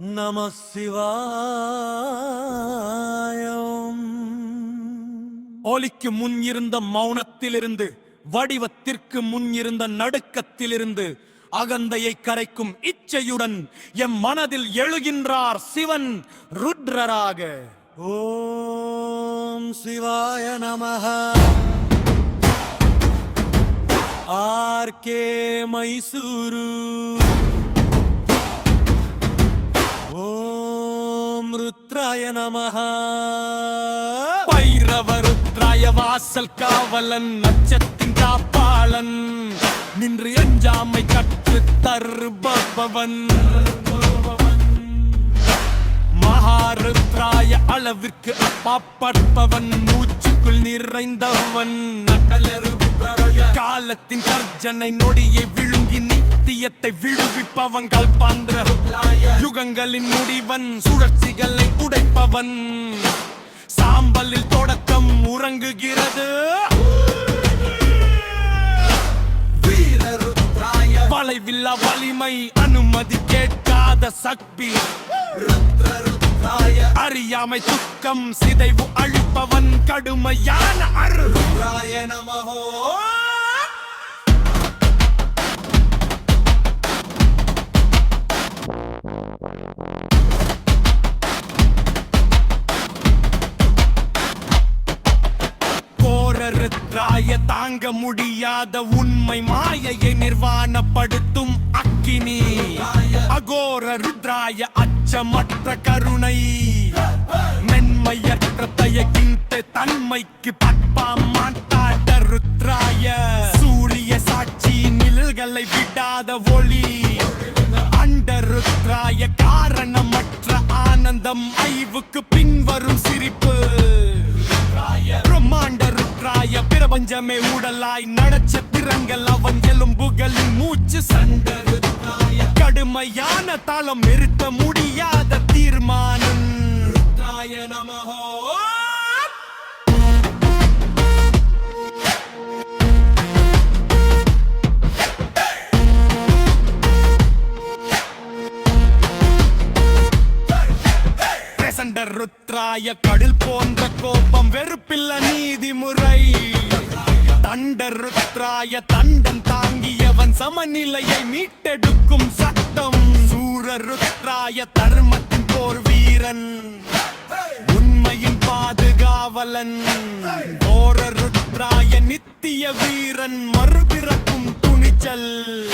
நம சிவாயம். ஒலிக்கு முன் இருந்த மௌனத்திலிருந்து வடிவத்திற்கு முன் இருந்த நடுக்கத்திலிருந்து அகந்தையை கரைக்கும் இச்சையுடன் எம் மனதில் எழுகின்றார் சிவன் ருத்ரராக. ஓம் சிவாய நமஹ. ஆர்கே மைசூரு. ருத்ராய நமஹ. பைரவ ருத்ராய வாசல் காவலன் நச்சத்தின் காப்பாளன் நின்று எஞ்சாமை கற்று தருபவன். மகாருத்ராய அளவிற்கு அப்பாற்பட்டவன் மூச்சுக்குள் நிறைந்தவன். காலத்தின் கர்ஜனை நொடியை விழு விழுங்கி நித்தியத்தை விழுவிப்பவன் கல்பாந்திர. யுகங்களின் முடிவன் சுழற்சிகளை உடைப்பவன். சாம்பலில் தொடக்கம் உறங்குகிறது. வளைவில்லா வலிமை அனுமதி கேட்காத சக்தி. அறியாமை துக்கம் சிதைவு அழிப்பவன் கடுமையான அருள். நமஹோ. மாய தாங்க முடியாத உண்மை மாயையை நிர்வாணப்படுத்தும் அக்கினி. அகோர ருத்ராய அச்சமற்ற கருணை. மென்மையற்ற தயகிந்த தன்மைக்கு பட்பா மாட்டாட்ட ருத்ராய. சூரிய சாட்சி நிழல்களை விடாத ஒளி. அண்ட ருத்ராய கார பிரபஞ்சமே உடலாய் திறங்கள் அவன் எலும்புகளின் மூச்சு சண்ட கடுமையான தாளம் நிறுத்த முடியாத தீர்மானம். ருத்ராய நமஹோ. பிரசண்ட ருத்ராய கடல் போன்ற கோபம் வெறுப்பில்ல நீதிமுறை. தண்டருத்ராய தண்டம் தாங்கியவன் சமநிலையை மீட்டெடுக்கும் சட்டம். சூரருத்ராய தர்மத்தின் போர் வீரன். உண்மையின் பாதுகாவலன். போரருத்ராய நித்திய வீரன். மறுபிறக்கும் துணிச்சல்.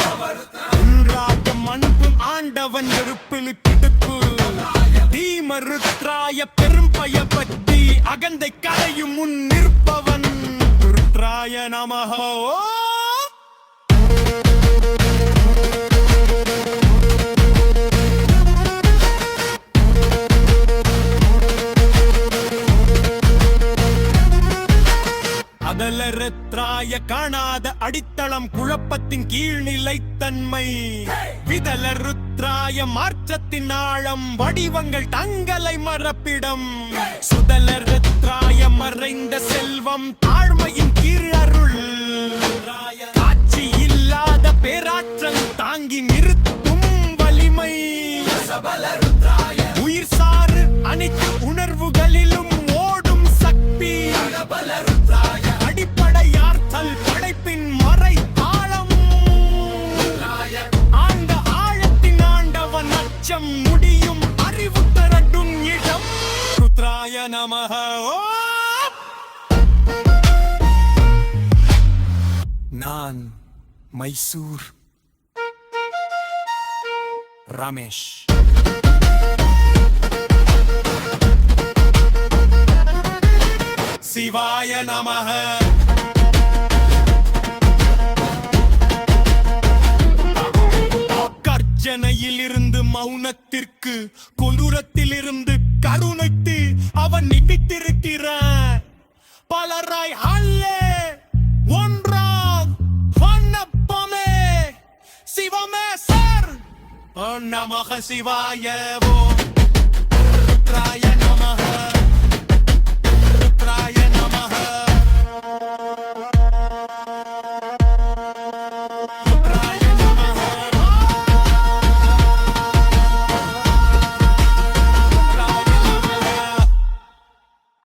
உன்றாகம் அன்பும் ஆண்டவன் நெருப்பில் பிடிப்பு தீமருத்ராய பெரும் பயப்பட்டி அகந்தை கலையும் முன் நிற்பவன் சிவாய நமஹோ. அதல ருத்ராய காணாத அடித்தளம் குழப்பத்தின் கீழ்நிலைத்தன்மை விதல ருத்ராய மாற்றத்தின் ஆழம் வடிவங்கள் தங்களை மறப்பிடம். சுதல ருத்ராய மறைந்த செல்வம் தாழ்மையின் கீழருள் காட்சி இல்லாத பேராற்றல் தாங்கி நிறுத்தும் வலிமை. உயிர் சாறு அனைத்து உணர்வுகளிலும் ஓடும் சக்தி. அடிப்படையார்த்தல் படைப்பின் மறை ஆழம் ஆண்ட ஆழத்தின் ஆண்டவன் அச்சம் முடியும் அறிவு திரட்டும் இடம். ருத்ராய நமஹ. ஓ நான் மைசூர் ரமேஷ் சிவாய நமக இருந்து மௌனத்திற்கு கொடூரத்தில் இருந்து கருணைத்து அவன் நிபித்திருக்கிறான் நமக சிவாய ஓம் ருத்ராய